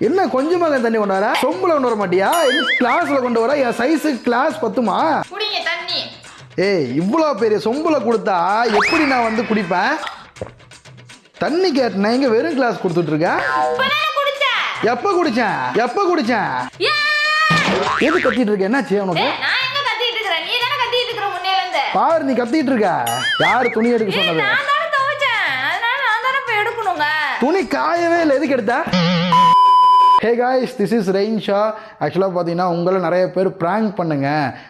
என்ன கொஞ்சமாக தண்ணி கொண்டு வர? சொம்புல கொண்டு வர மாட்டியா? என்ன கிளாஸ்ல கொண்டு வர? என் சைஸு கிளாஸ் பத்துமா? ஏய் இவ்வளோ பெரிய சொம்புல கொடுத்தா எப்படி நான் வந்து குடிப்பேன்? தண்ணி கேட்டேன் இங்க வெறும் கிளாஸ் கொடுத்துட்டு இருக்கேன் எப்போ குடிச்சேன்? எப்போ குடிச்சேன்? எது கத்திட்டு இருக்க என்னாச்சு உனக்கு? முன்னையில இருந்து பாரு நீ கத்திட்டு இருக்க யாரு துணி எடுக்க சொன்னது? துணி காயவே இல்லை. எதுக்கு எடுத்த? Hey guys this is Reinsha ஆக்சுவலாக பார்த்தீங்கன்னா உங்களை நிறைய பேர் ப்ராங்க் பண்ணுங்க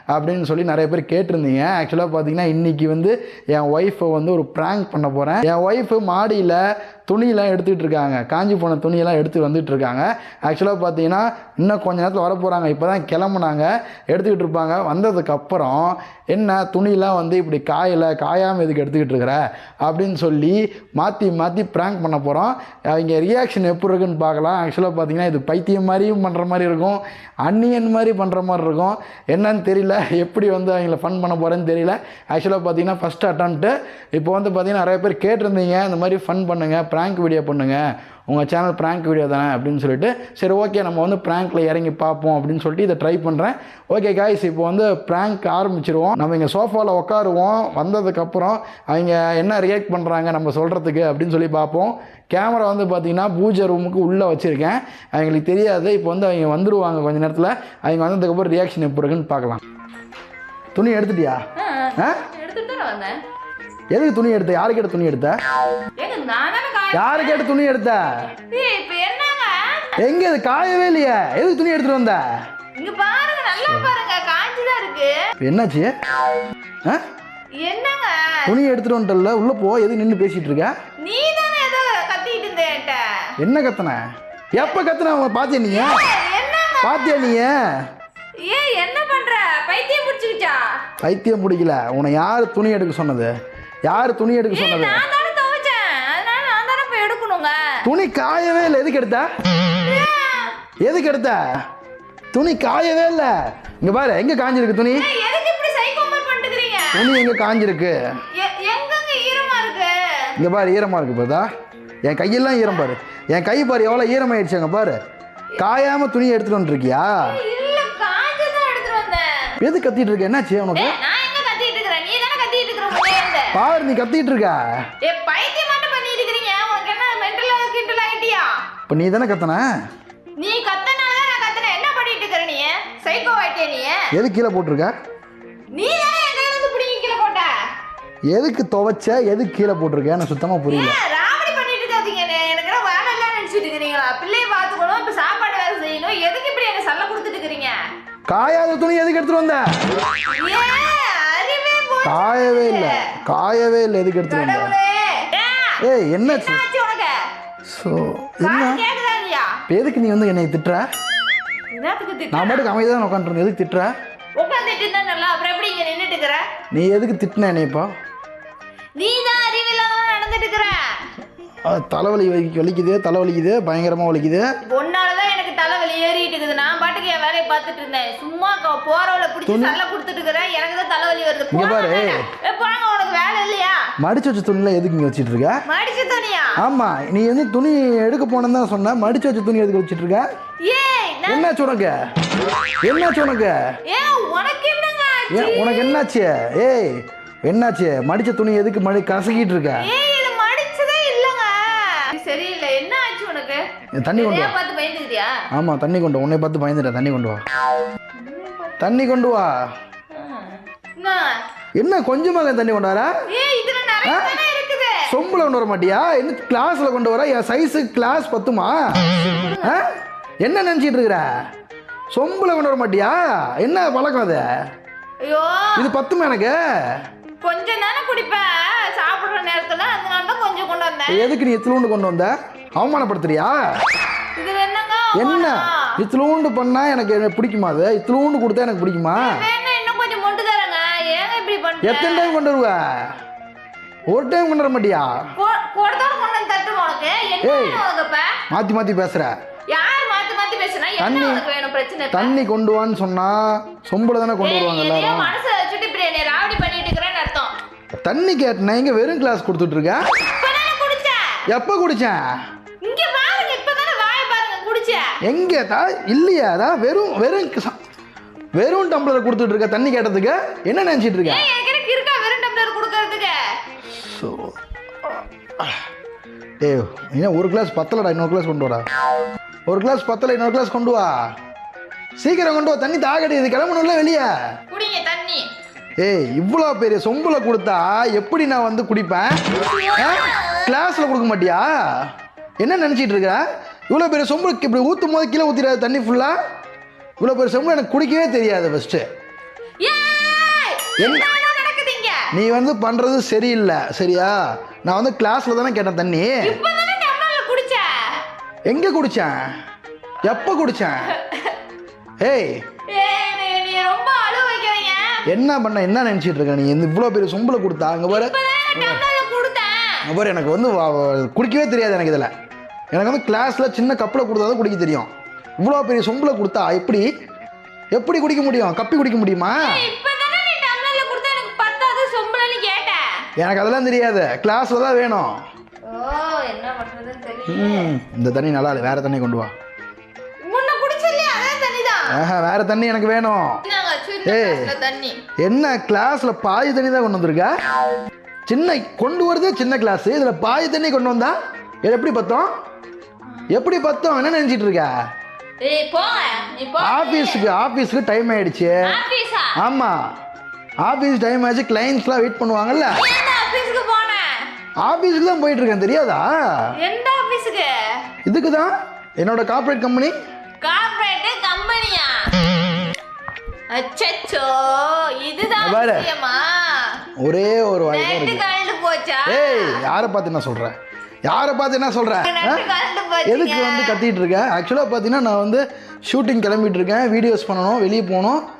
அப்படின்னு சொல்லி நிறைய பேர் கேட்டிருந்தீங்க. ஆக்சுவலாக பார்த்தீங்கன்னா இன்றைக்கி வந்து என் ஒய்ஃபை வந்து ஒரு ப்ராங்க் பண்ண போகிறேன் என் ஒய்ஃபு மாடியில் துணியெல்லாம் எடுத்துகிட்டு இருக்காங்க காஞ்சி போன துணியெல்லாம் எடுத்து வந்துட்டு இருக்காங்க ஆக்சுவலாக பார்த்தீங்கன்னா இன்னும் கொஞ்ச நேரத்தில் வர போகிறாங்க இப்போ தான் கிளம்புனாங்க. எடுத்துக்கிட்டு இருப்பாங்க வந்ததுக்கப்புறம் என்ன துணியெல்லாம் வந்து இப்படி காயலை? காயாமல் எதுக்கு எடுத்துக்கிட்டு இருக்கிற அப்படின்னு சொல்லி மாற்றி மாற்றி ப்ராங்க் பண்ண போகிறோம் அவங்க ரியாக்ஷன் எப்படி இருக்குன்னு பார்க்கலாம். ஆக்சுவலாக பார்த்தீங்கன்னா இது பைத்தியம் மாதிரியும் பண்ணுற மாதிரி இருக்கும். அன்னியன் மாதிரி பண்ணுற மாதிரி இருக்கும். என்னன்னு தெரியல. எப்படி வந்து அவங்கள ஃபன் பண்ண போகிறேன்னு தெரியல. ஆக்சுவலாக பார்த்தீங்கன்னா ஃபஸ்ட் அட்டம்ப்ட்டு இப்போ வந்து பார்த்தீங்கன்னா நிறைய பேர் கேட்டிருந்தீங்க. இந்த மாதிரி ஃபன் பண்ணுங்கள் ப்ராங்க் வீடியோ பண்ணுங்கள் உங்கள் சேனல் ப்ராங்க் வீடியோ தானே அப்படின்னு சொல்லிட்டு சரி ஓகே நம்ம வந்து ப்ராங்க்கில் இறங்கி பார்ப்போம் அப்படின்னு சொல்லிட்டு இதை ட்ரை பண்ணுறேன் ஓகே காய்ஸ் இப்போ வந்து ப்ராங்க் ஆரம்பிச்சிருவோம். நம்ம இங்கே சோஃபாவில் உட்காருவோம் வந்ததுக்கப்புறம் அவங்க என்ன ரியாக்ட் பண்ணுறாங்க நம்ம சொல்கிறதுக்கு அப்படின்னு சொல்லி பார்ப்போம். கேமரா வந்து பார்த்தீங்கன்னா பூஜை ரூமுக்கு உள்ளே வச்சுருக்கேன். அவங்களுக்கு தெரியாது. இப்போ வந்து அவங்க வந்துடுவாங்க கொஞ்ச நேரத்தில். அவங்க வந்ததுக்கப்புறம் ரியாக்ஷன் எப்படி இருக்குன்னு பார்க்கலாம். துணி எடுத்துட்டியா? எதுக்கு துணி எடுத்த? யாருக்கு எடுத்த துணி எடுத்த? யாருக்கு எடுத்த துணி எடுத்த? எங்க இது? காயவே இல்லையே. எதுக்கு துணி எடுத்துட்டு வந்த? இங்க பாருங்க நல்லா பாருங்க. காஞ்சிதான் இருக்கு. என்னாச்சு? என்னங்க? துணி எடுத்துட்டு வந்துட்டல உள்ள போ. எதுக்கு நின்று பேசிட்டு இருக்க? நீ தானே ஏதோ கத்திட்டு இருந்த என்கிட்ட. என்ன கத்துன? எப்ப கத்துன அவன் பாத்தியா நீ? பாத்தியா நீ? ஏய் என்ன பண்ற? பைத்தியம் பிடிச்சிக்கிச்சா? பைத்தியம் பிடிக்கல. உன்னை யார் துணி எடுக்க சொன்னது? யார் துணி எடுக்க சொன்னது? துணி காயவே இல்லை. எதுக்கு எடுத்த? எதுக்கு எடுத்த? துணி காயவே இல்லை. இங்க பாரு எங்க காஞ்சிருக்கு துணி? துணி எங்க காஞ்சிருக்கு? இங்க பாரு ஈரமா இருக்கு பாத்தா. என் கையெல்லாம் ஈரம் பாரு. என் கை பாரு எவ்வளோ ஈரமாயிடுச்சு அங்க பாரு. காயாம துணி எடுத்துட்டு வந்துருக்கியா? எது கத்திட்டு இருக்க? என்னாச்சு உனக்கு? இருக்கிற முன்னே இருந்து பாரு நீ கத்திட்டு இருக்க ஏ பைத்தியம் மட்டும் பண்ணிட்டு இருக்கிறீங்க உனக்கு என்ன மென்டலா கிண்டல் ஆயிட்டியா இப்போ நீ தானே கத்தன? நீ கத்தனால நான் கத்தன என்ன பண்ணிட்டு இருக்கிற நீ? சைக்கோ ஆயிட்டியா நீ? எது கீழே போட்டிருக்க? நீ தானே என் கையில இருந்து பிடிங்கி கீழே போட்ட. எதுக்கு துவைச்ச எதுக்கு கீழே போட்டிருக்க? எனக்கு சுத்தமாக புரியல. ராவடி பண்ணிட்டு இருக்காதீங்க? எனக்கு என்ன வேலை எல்லாம் நினைச்சிட்டு இருக்கிறீங்களா? பிள்ளைய பாத்துக்கணும் இப்ப சாப்பாடு வேலை செய்யணும். எதுக்கு இப்படி எனக்கு சல்ல கொடுத்துட்டு இருக்கிறீங்க? காயாத துணி எதுக்கு எடுத்துட்டு வந்த. காயவே இல்லை. காயவே இல்லை. எதுக்கு எடுத்துட்டு வந்த? ஏய் உனக்கு ஸோ இப்போ எதுக்கு நீ வந்து என்னை திட்டுற? நான் பாட்டுக்கு அமைதியாக உட்காந்துருந்தேன் எதுக்கு திட்டுற? நீ எதுக்கு திட்டின என்னை இப்போ? நீ தான் அறிவில்லாம நடந்துட்டு இருக்கிற தலைவலி வலி வலிக்குது தலைவலிக்குது பயங்கரமாக வலிக்குது. உன்னாலதான் எனக்கு தலைவலி ஏறிட்டு இருக்குது நான் பாட்டுக்கு என் வேலையை பார்த்துட்டு இருந்தேன். சும்மா போறவளை பிடிச்சி சல்ல கொடுத்துட்டு இருக்கிறேன் எனக்கு தான் தலைவலி வருது. இங்க பாரு. போங்க உனக்கு வேலை இல்லையா? மடிச்சு வச்ச துணிலாம் எதுக்கு இங்கே வச்சிட்டு இருக்க? மடிச்சு துணியா? ஆமாம் நீ வந்து துணி எடுக்க போனேன்னு தான் சொன்ன. மடிச்சு வச்ச துணி எதுக்கு வச்சிட்டு இருக்க? என்னாச்சு உனக்கு? என்னாச்சு உனக்கு? உனக்கு என்னாச்சு? ஏய் என்னாச்சு? மடிச்ச துணி எதுக்கு மடி கசக்கிட்டு இருக்க? என்ன ஆச்சு உனக்கு? தண்ணி கொண்டு வா. பார்த்து பயந்துக்கிட்டியா ஆமாம் தண்ணி கொண்டு. உன்னை பார்த்து பயந்துட்டேன் தண்ணி கொண்டு வா. தண்ணி கொண்டு வா. என்ன? கொஞ்சமாக தண்ணி கொண்டு வர ஏய் இதுல நிறைய தானே இருக்குது. சொம்புல கொண்டு வர மாட்டியா என்ன கிளாஸில் கொண்டு வர? என் சைஸு கிளாஸ் பத்துமா? என்ன நினச்சிட்டு இருக்கிற? சொம்புல கொண்டு வர மாட்டியா என்ன பழக்கம் அது? ஐயோ. இது பத்துமா எனக்கு? கொஞ்சம் தானே குடிப்பேன் சாப்பிடுற நேரத்துல அதனால தான் கொஞ்சம் கொண்டு வந்தேன். எதுக்கு நீ இத்திலூண்டு கொண்டு வந்த? அவமானப்படுத்துறியா? என்ன? இத்திலூண்டு பண்ணா எனக்கு பிடிக்குமா அது? இத்திலூண்டு கொடுத்தா எனக்கு பிடிக்குமா? எத்தனை டைம் கொண்டு வருவ? ஒரு டைம் கொண்டு வர மாட்டியா? ஏய். மாத்தி மாத்தி என்ன தண்ணி-? தண்ணி கொண்டு வான்னு சொன்னா சொம்புல தானே கொண்டு வருவாங்க எல்லாரும்? தண்ணி கேட்டேன் இங்க வெறும் கிளாஸ் கொடுத்துட்டு இருக்க? எப்போ குடிச்சேன்? எங்கே தா இல்லையா அதான் வெறும் வெறும் வெறும் டம்ளர் கொடுத்துட்டு இருக்க தண்ணி கேட்டதுக்கு என்ன நினச்சிட்டு இருக்க? இருக்கா? வெறும் டம்ளர் கொடுக்கறதுக்கு. ஸோ டேய் என்ன ஒரு கிளாஸ் பத்தலடா இன்னொரு கிளாஸ் கொண்டு வாடா. ஒரு கிளாஸ் பத்தல இன்னொரு கிளாஸ் கொண்டு வா. சீக்கிரம் கொண்டு வா தண்ணி தாகடிக்குது கிளம்பணும்ல வெளியே. குடிங்க தண்ணி. ஏய் இவ்வளோ பெரிய சொம்புல கொடுத்தா எப்படி நான் வந்து குடிப்பேன்? கிளாஸில் கொடுக்க மாட்டியா? என்ன நினச்சிட்டு இருக்க? இவ்வளோ பெரிய சொம்பு இப்படி ஊற்றும் போது கீழே ஊற்றிடாது தண்ணி ஃபுல்லாக இவ்வளோ பெரிய சொம்பு எனக்கு குடிக்கவே தெரியாது ஃபஸ்ட்டு நீ வந்து பண்ணுறது சரியில்லை சரியா? நான் வந்து கிளாஸில் தானே கேட்டேன் தண்ணி. எங்கே குடித்தேன் எப்போ குடித்தேன் ஏய். என்ன பண்ண என்ன நினச்சிட்டு இருக்க நீ? இவ்வளோ பெரிய சொம்பில் கொடுத்தா அங்கே பாரு. அங்க பாரு எனக்கு வந்து குடிக்கவே தெரியாது எனக்கு இதில். எனக்கு வந்து கிளாஸில் சின்ன கப்பில் கொடுத்தா தான் குடிக்க தெரியும். இவ்வளோ பெரிய சொம்பில் கொடுத்தா எப்படி? எப்படி குடிக்க முடியும்? கப்பி குடிக்க முடியுமா? எனக்கு அதெல்லாம் தெரியாது. கிளாஸில் தான் வேணும். இந்த தண்ணி நல்லா இல்லை. வேறு தண்ணி கொண்டு வா. ஆஹா வேறு தண்ணி எனக்கு வேணும். ஏய். என்ன கிளாஸில் பாதி தண்ணி தான் கொண்டு வந்திருக்க? சின்ன கொண்டு வரதே சின்ன கிளாஸ் இதில் பாதி தண்ணி கொண்டு வந்தா இது எப்படி பத்தோம்? எப்படி பத்தோம்? என்ன நினச்சிட்டு இருக்க? ஆஃபீஸுக்கு ஆஃபீஸுக்கு டைம் ஆயிடுச்சு. ஆபீஸா? ஆமாம் ஆஃபீஸ் டைம் ஆச்சு. கிளைண்ட்ஸ்லாம் வெயிட் பண்ணுவாங்கல்ல. ஆஃபீஸுக்கு தான் போயிட்டு இருக்கேன். தெரியாதா? எந்த ஆபீஸ்க்கு? இதுக்கு தான். என்னோட கார்ப்பரேட் கம்பெனி கார்ப்பரேட் கம்பெனியா அச்சச்சோ. இதுதான் பாரு. ஒரே ஒரு வாய் தான் இருக்கு. ஏய் யாரை பார்த்து என்ன சொல்கிறேன் யாரை பார்த்து என்ன சொல்கிறேன் எதுக்கு வந்து கத்திட்டு இருக்கேன் ஆக்சுவலாக பார்த்தீங்கன்னா நான் வந்து ஷூட்டிங் கிளம்பிட்டு இருக்கேன். வீடியோஸ் பண்ணணும் வெளியே போகணும்.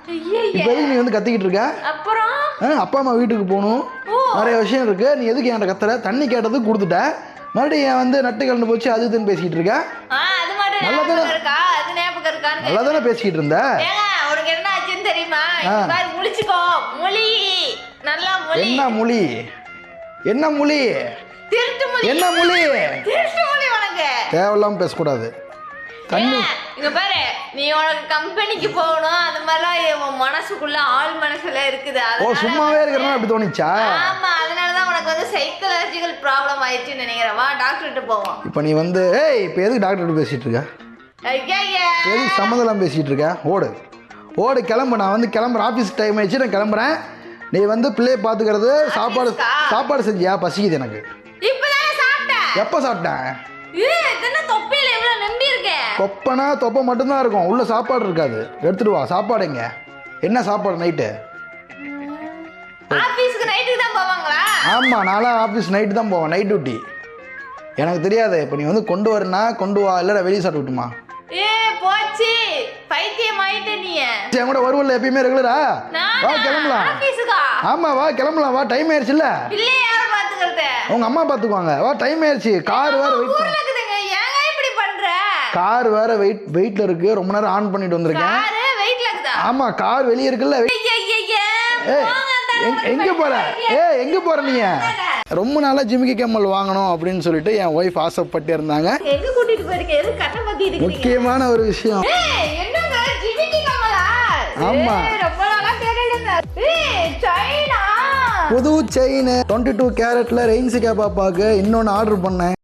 இப்போ நீ வந்து கத்திக்கிட்டு இருக்க? அப்புறம்? அப்பா அம்மா வீட்டுக்கு போகணும். நிறைய விஷயம் இருக்கு. நீ எதுக்கு என்கிட்ட கத்துற? தண்ணி கேட்டதுக்கு கொடுத்துட்ட. மறுபடியும் ஏன் வந்து நட்டு கலந்து போச்சு. அது இதுன்னு பேசிக்கிட்டு இருக்க. ஆ அது மட்டும் நல்லா தானே- நல்லா தானே பேசிக்கிட்டு இருந்த? ஏங்க உனக்கு என்ன ஆச்சுன்னு தெரியுமா? ஆ. இந்த பாரு முழிச்சுக்கோ. மொழி. நல்லா மொழி. என்ன மொழி? என்ன மொழி? திருட்டு மொழி. என்ன மொழி? திருட்டு மொழி உனக்கு. தேவையில்லாம பேசக்கூடாது. தண்ணி. இங்க பாரு நீ உனக்கு கம்பெனிக்கு போகணும் அது மாதிரிலாம் உன் மனசுக்குள்ள ஆள் மனசுல இருக்குது. ஓ அதனால சும்மாவே இருக்கிறனா அப்படி தோணிச்சா? ஆமா அதனாலதான் உனக்கு வந்து சைக்கலாஜிக்கல் ப்ராப்ளம் ஆயிடுச்சுன்னு நினைக்கிறேன். வா டாக்டர்கிட்ட போவோம். இப்போ நீ வந்து ஏய் இப்போ எதுக்கு டாக்டர் பேசிட்டு இருக்க? ஐயா எதுக்கு சம்மந்தம் பேசிட்டு இருக்க? ஓடு. ஓடு கிளம்பு. நான் வந்து கிளம்புறேன் ஆஃபீஸ் டைம் ஆயிடுச்சு நான் கிளம்புறேன். நீ வந்து பிள்ளைய பார்த்துக்கிறது சாப்பாடு? சாப்பாடு செஞ்சியா? பசிக்குது எனக்கு. எப்போ சாப்பிட்டேன் தொப்பனா தொப்பை மட்டும்தான் இருக்கும். உள்ள சாப்பாடு இருக்காது. எடுத்துட்டு வா. சாப்பாடு எங்க? என்ன சாப்பாடு நைட்டு ஆமாம் நான்லாம் ஆஃபீஸ் நைட்டு தான் போவேன். நைட் டியூட்டி எனக்கு தெரியாது. இப்போ நீ வந்து கொண்டு வரனா கொண்டு வா. இல்லை வெளியே சாப்பிட்டுமா ஏ போச்சு. பைத்தியம் ஆயிட்ட நீ. என் கூட வருவல்ல எப்பயுமே ரெகுலரா வா கிளம்பலாம். ஆமாம் வா கிளம்பலாம். வா டைம் ஆயிடுச்சுல்ல? பாத்துக்கிறது உங்க அம்மா பார்த்துக்குவாங்க வா டைம் ஆயிடுச்சு கார் வேற வெயிட் கார் வேற வெயிட் வெயிட்ல இருக்கு. ரொம்ப நேரம் ஆன் பண்ணிட்டு வந்திருக்கேன். ஆமா கார் வெளியே இருக்குல்ல. எங்க- போற? ஏ எங்க போற நீங்க ரொம்ப நாளா ஜிமிக்கி கம்மல் வாங்கணும் அப்படின்னு சொல்லிட்டு என் ஒய்ஃப் ஆசைப்பட்டு இருந்தாங்க. முக்கியமான ஒரு விஷயம். கமலா ஆமா. புது செயின் டுவெண்ட்டி டூ கேரட்ல ரெயின்சிகா பாப்பாக்கு இன்னொன்று ஆர்டர் பண்ணேன்.